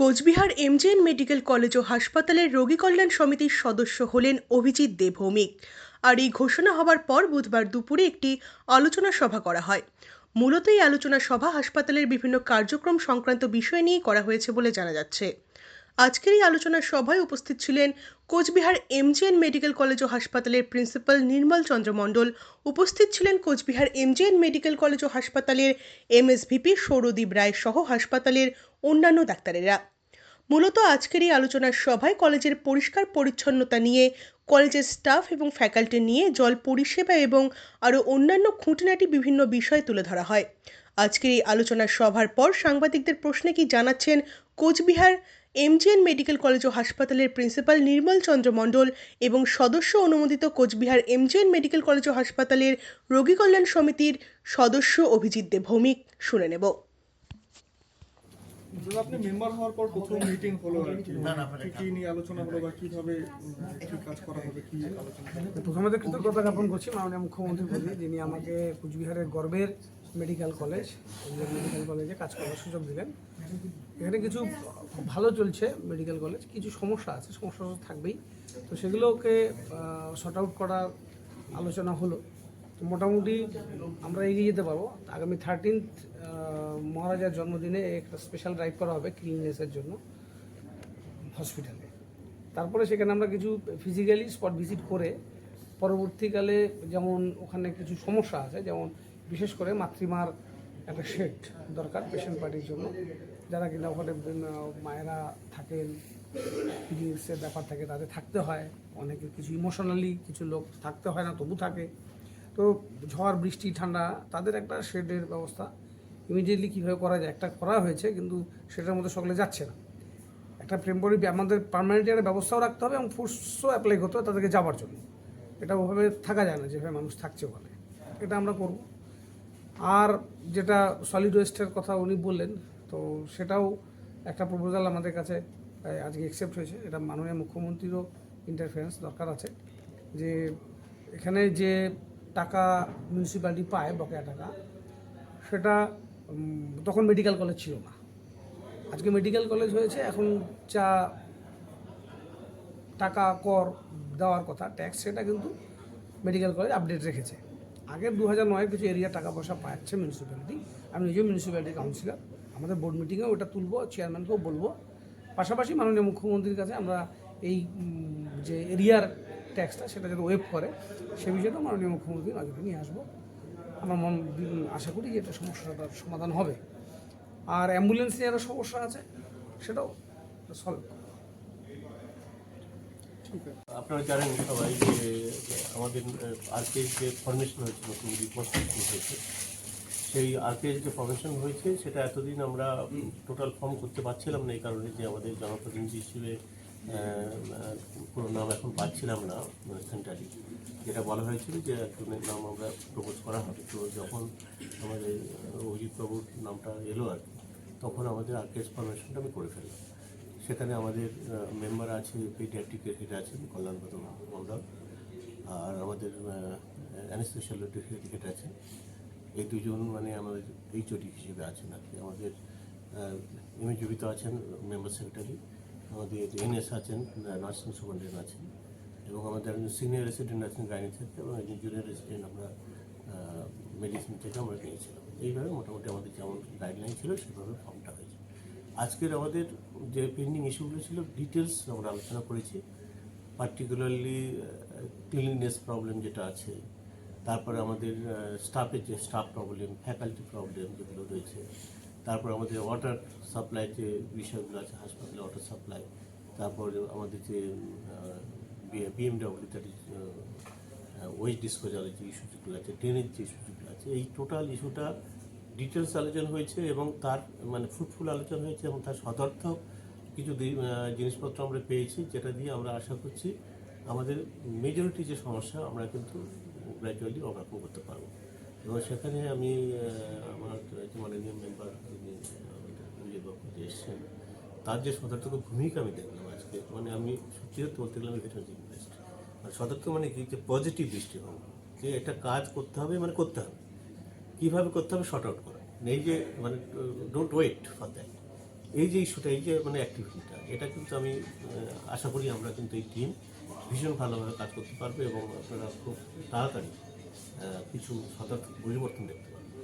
Cooch Behar MJN medical college ও হাসপাতালের রোগী কল্যাণ সমিতির সদস্য হলেন অভিজিৎ দে ভৌমিক আর এই ঘোষণা হবার পর বুধবার দুপুরে একটি আলোচনা সভা করা হয়। মূলত এই আলোচনা সভা হাসপাতালের বিভিন্ন কার্যক্রম সংক্রান্ত বিষয় নিয়ে করা হয়েছে বলে জানা যাচ্ছে। আজকের এই আলোচনা সভায় উপস্থিত ছিলেন কোচবিহার এমজিএন মেডিকেল কলেজ ও হাসপাতালের প্রিন্সিপাল নির্মল চন্দ্র মণ্ডল। উপস্থিত ছিলেন কোচবিহার এমজিএন মেডিকেল কলেজ ও হাসপাতালের এমএসভিপি সৌরদীপ রায় সহ হাসপাতালের অন্যান্য ডাক্তারেরা। মূলত আজকের এই আলোচনার সভায় কলেজের পরিষ্কার পরিচ্ছন্নতা নিয়ে, কলেজের স্টাফ এবং ফ্যাকাল্টি নিয়ে জল পরিষেবা এবং আরও অন্যান্য খুঁটিনাটি বিভিন্ন বিষয় তুলে ধরা হয়। আজকের এই আলোচনা সভার পর সাংবাদিকদের প্রশ্নে কি জানাচ্ছেন কোচবিহার এমজিএন মেডিকেল কলেজ ও হাসপাতালের প্রিন্সিপাল নির্মল চন্দ্র মণ্ডল এবং সদস্য অনুমোদিত কোচবিহার এমজিএন মেডিকেল কলেজ ও হাসপাতালের রোগী কল্যাণ সমিতির সদস্য অভিজিৎ দে ভৌমিক শুনে নেব। আপনি মেম্বার হওয়ার পর প্রথম মিটিং হলো আর কি। কি কি নিয়ে আলোচনা হলো বা কীভাবে কি কাজ করা হবে কি আলোচনা প্রথমে তো কৃতজ্ঞতা জ্ঞাপন করছি মাননীয় মুখ্যমন্ত্রী প্রতি যিনি আমাকে কুচবিহারের গর্বের মেডিকেল কলেজ মেডিকেল কলেজে কাজ করার সুযোগ দিলেন। এখানে কিছু ভালো চলছে মেডিকেল কলেজ, কিছু সমস্যা আছে, সমস্যা তো থাকবেই। তো সেগুলোকে শর্ট আউট করার আলোচনা হলো। তো মোটামুটি আমরা এগিয়ে যেতে পারব। আগামী থার্টিন্থ মহারাজার জন্মদিনে একটা স্পেশাল ড্রাইভ করা হবে ক্লিননেসের জন্য হসপিটালে তারপরে সেখানে আমরা কিছু ফিজিক্যালি স্পট ভিজিট করে পরবর্তীকালে যেমন ওখানে কিছু সমস্যা আছে, যেমন বিশেষ করে মাতৃমার একটা শেড দরকার পেশেন্ট পার্টির জন্য। যারা কিনা ওখানে মায়েরা থাকেন পিরিয়ডসের ব্যাপার থাকে, তাদের থাকতে হয়। অনেকে কিছু ইমোশনালি কিছু লোক থাকতে হয় না, তবু থাকে। তো ঝড়, বৃষ্টি, ঠান্ডা, তাদের একটা শেডের ব্যবস্থা। ইমিডিয়েটলি কীভাবে করা যায়? একটা করা হয়েছে, কিন্তু সেটার মধ্যে সকলে যাচ্ছে না। একটা টেম্পোরারি আমাদের পার্মানেন্ট একটা ব্যবস্থাও রাখতে হবে এবং ফোর্সও অ্যাপ্লাই করতে হবে তাদেরকে যাওয়ার জন্য। এটা ওভাবে থাকা যায় না, যেভাবে মানুষ থাকছে ওখানে। এটা আমরা করব। আর যেটা সলিড ওয়েস্টের কথা উনি বললেন তো সেটাও একটা প্রপোজাল আমাদের কাছে আজকে অ্যাকসেপ্ট হয়েছে। এটা মাননীয় মুখ্যমন্ত্রীরও ইন্টারফারেন্স দরকার আছে যে এখানে যে টাকা মিউনিসিপ্যালিটি পায় বকেয়া টাকা, সেটা তখন মেডিকেল কলেজ ছিল না। আজকে মেডিকেল কলেজ হয়েছে, এখন যা টাকা কর দেওয়ার কথা ট্যাক্স সেটা কিন্তু মেডিকেল কলেজ আপডেট রেখেছে। আগে দু হাজার নয়ের কিছু এরিয়া টাকা পয়সা পাচ্ছে মিউনিসিপ্যালিটি আমি নিজেও মিউনিসিপ্যালিটি কাউন্সিলর আমাদের বোর্ড মিটিংয়ে ওটা তুলবো চেয়ারম্যানকেও বলব। পাশাপাশি মাননীয় মুখ্যমন্ত্রীর কাছে আমরা এই যে এরিয়ার ট্যাক্সটা সেটা যাতে ওয়েভ করে, সে বিষয়টা মাননীয় মুখ্যমন্ত্রী নজরে নিয়ে আসব। আমার মন আশা করি যে এটা সমস্যাটার সমাধান হবে। আর অ্যাম্বুলেন্স একটা সমস্যা আছে, সেটাও সলভ আপনারা জানেন সবাই যে আমাদের আরপিএস যে ফরমেশন হয়েছে নতুন রিকনস্ট্রাকশন হয়েছে। সেই আরপিএস যে ফরমেশন হয়েছে, সেটা এতদিন আমরা টোটাল ফর্ম করতে পারছিলাম না, এই কারণে যে আমাদের জনপ্রতিনিধি হিসেবে পুরো নাম এখন পাচ্ছিলাম না সেন্টারি যেটা বলা হয়েছিল যে একজনের নাম আমরা প্রপোজ করা হবে। তো যখন আমাদের অজিত বাবুর নামটা এলো আর তখন আমাদের আরপিএস ফরমেশনটা আমি করে ফেললাম। সেখানে আমাদের মেম্বার আছে পেডিয়াট্রিক হেড আছেন, কল্যাণপদ মন্ডল আর আমাদের অ্যানেস্থেশিয়াল হেড আছে এই দুজন মানে আমাদের এইচওডি হিসেবে আছেন আর কি। আমাদের ইমেজবিত আছেন, মেম্বার সেক্রেটারি। আমাদের এনএস আছেন নার্সিং সুপারিনটেন্ডেন্ট আছেন। এবং আমাদের একজন সিনিয়র রেসিডেন্ট আছেন গাইনি থেকে এবং একজন জুনিয়র রেসিডেন্ট আমরা মেডিসিন থেকে আমরা পেয়েছিলাম। এইভাবে মোটামুটি আমাদের যেমন গাইডলাইন ছিল, সেভাবে ফর্মটা হয়েছে। আজকের আমাদের যে পেন্ডিং ইস্যুগুলো ছিল ডিটেলস আমরা আলোচনা করেছি। পার্টিকুলারলি ক্লিননেস প্রবলেম যেটা আছে তারপরে আমাদের স্টাফের যে স্টাফ প্রবলেম ফ্যাকাল্টি প্রবলেম যেগুলো রয়েছে, তারপর আমাদের ওয়াটার সাপ্লাই যে বিষয়গুলো আছে, হাসপাতালে ওয়াটার সাপ্লাই তারপর আমাদের যে বিএমডাব্লিউ ইজ ওয়েস্ট ডিসপোজালের যে ইস্যুগুলো আছে ট্রেনের যে ইস্যুগুলো আছে, এই টোটাল ইস্যুটা ডিটেলস আলোচনা হয়েছে এবং তার মানে ফ্রুটফুল আলোচনা হয়েছে এবং তার সদর্থক কিছু জিনিসপত্র আমরা পেয়েছি, যেটা দিয়ে আমরা আশা করছি আমাদের মেজরিটি যে সমস্যা, আমরা কিন্তু গ্র্যাজুয়ালি ওভারকাম করতে পারব। এবং সেখানে আমি আমার যে মাননীয় মেম্বার যে এসছেন, তার যে সদর্থক ভূমিকা আমি দেখলাম আজকে মানে আমি সত্যি বলতে গেলে আমি ভেতরে ইনভেস্ট আর সদর্থক মানে কি? যে পজিটিভ দৃষ্টিভঙ্গি। যে একটা কাজ করতে হবে মানে করতে হবে। কীভাবে করতে হবে শর্ট আউট করা। এই যে মানে ডোন্ট ওয়েট ফর দ্যাট এই যে ইস্যুটা এই যে মানে অ্যাক্টিভিটিটা এটা কিন্তু আমি আশা করি আমরা কিন্তু এই টিম ভীষণ ভালোভাবে কাজ করতে পারবে এবং আপনারা খুব তাড়াতাড়ি কিছু সতর্ক পরিবর্তন দেখতে পারবেন।